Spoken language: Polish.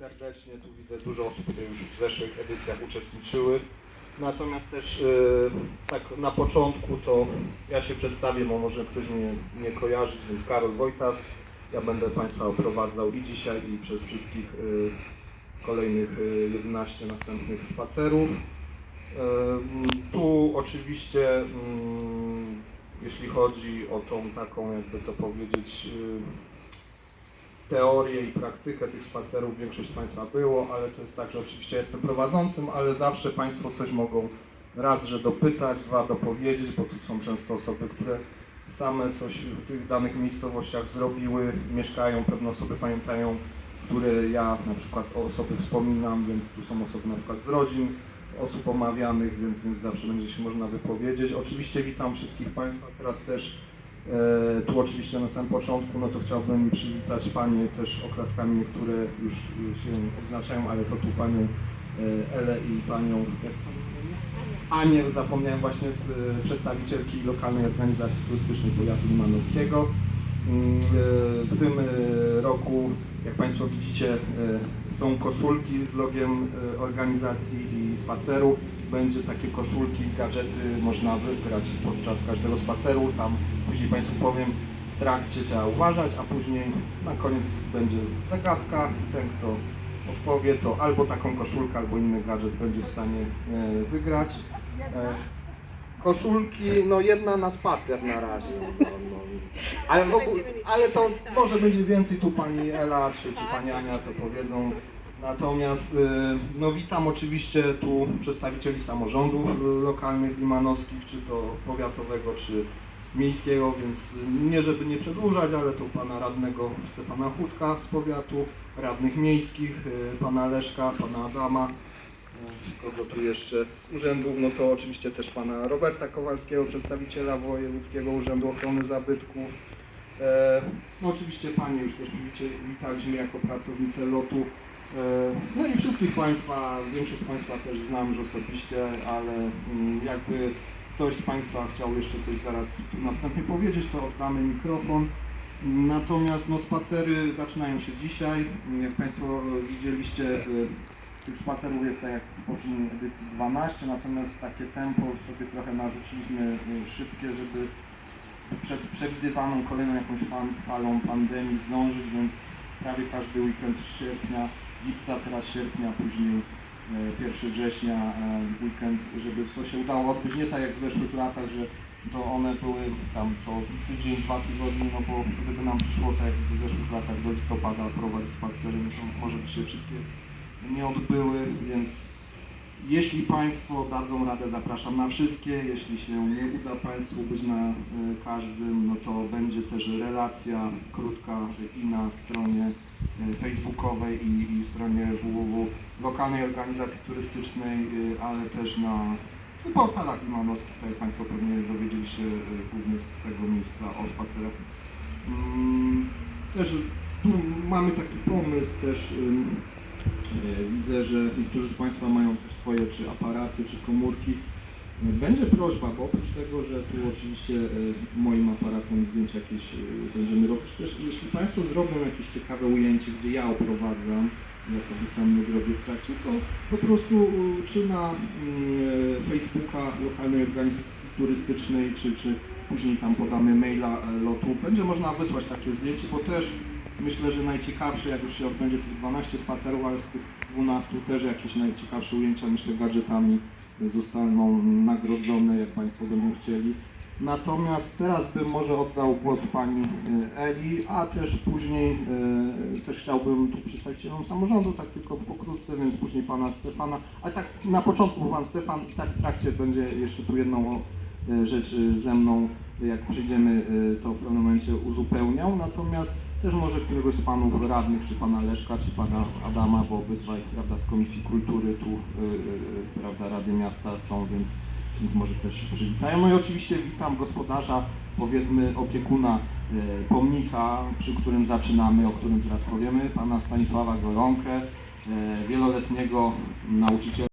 serdecznie. Tu widzę dużo osób, które już w zeszłych edycjach uczestniczyły. Natomiast też e, tak na początku to ja się przedstawię, bo może ktoś mnie nie kojarzy, więc Karol Wojtas. Ja będę Państwa oprowadzał i dzisiaj, i przez wszystkich e, kolejnych e, 11 następnych spacerów. E, Tu oczywiście, mm, jeśli chodzi o tą taką, jakby to powiedzieć, y, teorię i praktykę tych spacerów, większość z Państwa było, ale to jest tak, że oczywiście jestem prowadzącym, ale zawsze Państwo coś mogą raz, że dopytać, dwa, dopowiedzieć, bo tu są często osoby, które same coś w tych danych miejscowościach zrobiły, mieszkają, pewne osoby pamiętają, które ja na przykład o osoby wspominam, więc tu są osoby na przykład z rodzin, osób omawianych, więc, więc zawsze będzie się można wypowiedzieć. Oczywiście witam wszystkich Państwa teraz też. E, tu oczywiście na samym początku, no to chciałbym przywitać Panie też oklaskami, które już e, się odznaczają, ale to tu Panią e, Elę i Panią? Anię, zapomniałem właśnie z przedstawicielki lokalnej organizacji turystycznej powiatu limanowskiego. Mm, W tym roku, jak Państwo widzicie, są koszulki z logiem organizacji i spaceru. Będzie takie koszulki, gadżety można wygrać podczas każdego spaceru. Tam później Państwu powiem, w trakcie trzeba uważać, a później na koniec będzie zagadka. Ten, kto odpowie, to albo taką koszulkę, albo inny gadżet będzie w stanie e, wygrać. E, Koszulki, no jedna na spacer na razie. No, no. Ale, ale to może będzie więcej tu pani Ela czy, czy pani Ania to powiedzą. Natomiast y, no witam oczywiście tu przedstawicieli samorządów lokalnych limanowskich, czy to powiatowego, czy miejskiego, więc nie żeby nie przedłużać, ale tu pana radnego Stefana Chudka z powiatu, radnych miejskich, y, pana Leszka, pana Adama, y, kogo tu jeszcze z urzędów, no to oczywiście też pana Roberta Kowalskiego, przedstawiciela Wojewódzkiego Urzędu Ochrony Zabytków, E, No oczywiście Panie już też witaliśmy jako pracownice lotu. E, No i wszystkich Państwa, większość Państwa też znam już osobiście, ale mm, jakby ktoś z Państwa chciał jeszcze coś zaraz następnie powiedzieć, to oddamy mikrofon. Natomiast no, spacery zaczynają się dzisiaj. Jak Państwo widzieliście, e, tych spacerów jest tak jak w poprzedniej edycji 12, natomiast takie tempo sobie trochę narzuciliśmy e, szybkie, żeby przed przewidywaną kolejną jakąś falą pandemii zdążyć, więc prawie każdy weekend sierpnia, lipca, teraz sierpnia, później 1 września e, weekend, żeby to się udało odbyć, nie tak jak w zeszłych latach, że to one były tam co tydzień, dwa tygodnie, no bo gdyby nam przyszło tak jak w zeszłych latach do listopada prowadzić spacery, no to może by się wszystkie nie odbyły, więc jeśli Państwo dadzą radę, zapraszam na wszystkie. Jeśli się nie uda Państwu być na y, każdym, no to będzie też relacja krótka i na stronie facebookowej i, i stronie www lokalnej organizacji turystycznej, y, ale też na no, portalach limanowskich, tak jak Państwo pewnie dowiedzieli się y, głównie z tego miejsca o spacerach. Mm, Też tu mamy taki pomysł też Widzę, że niektórzy z Państwa mają też swoje czy aparaty, czy komórki. Będzie prośba, bo oprócz tego, że tu oczywiście e, moim aparatem zdjęć jakieś e, będziemy robić, też jeśli Państwo zrobią jakieś ciekawe ujęcie, gdzie ja oprowadzam, ja sobie sam nie zrobię w trakcie, to po prostu czy na mm, e, Facebooka lokalnej organizacji turystycznej, czy, czy później tam podamy maila lotu, będzie można wysłać takie zdjęcie, bo też Myślę, że najciekawsze, jak już się odbędzie tych 12 spacerów, ale z tych 12 też jakieś najciekawsze ujęcia, myślę, gadżetami zostaną nagrodzone, jak Państwo będą chcieli. Natomiast teraz bym może oddał głos Pani e, Eli, a też później e, też chciałbym tu przedstawicielom samorządu, tak tylko pokrótce, więc później Pana Stefana. A tak na początku Pan Stefan i tak w trakcie będzie jeszcze tu jedną e, rzecz ze mną, jak przyjdziemy, to w pewnym momencie uzupełniał. Natomiast też może któregoś z panów radnych, czy pana Leszka, czy pana Adama, bo obydwaj prawda, z Komisji Kultury tu y, y, prawda, Rady Miasta są, więc, więc może też przywitają. No i oczywiście witam gospodarza, powiedzmy opiekuna y, pomnika, przy którym zaczynamy, o którym teraz powiemy, pana Stanisława Golonkę, y, wieloletniego nauczyciela.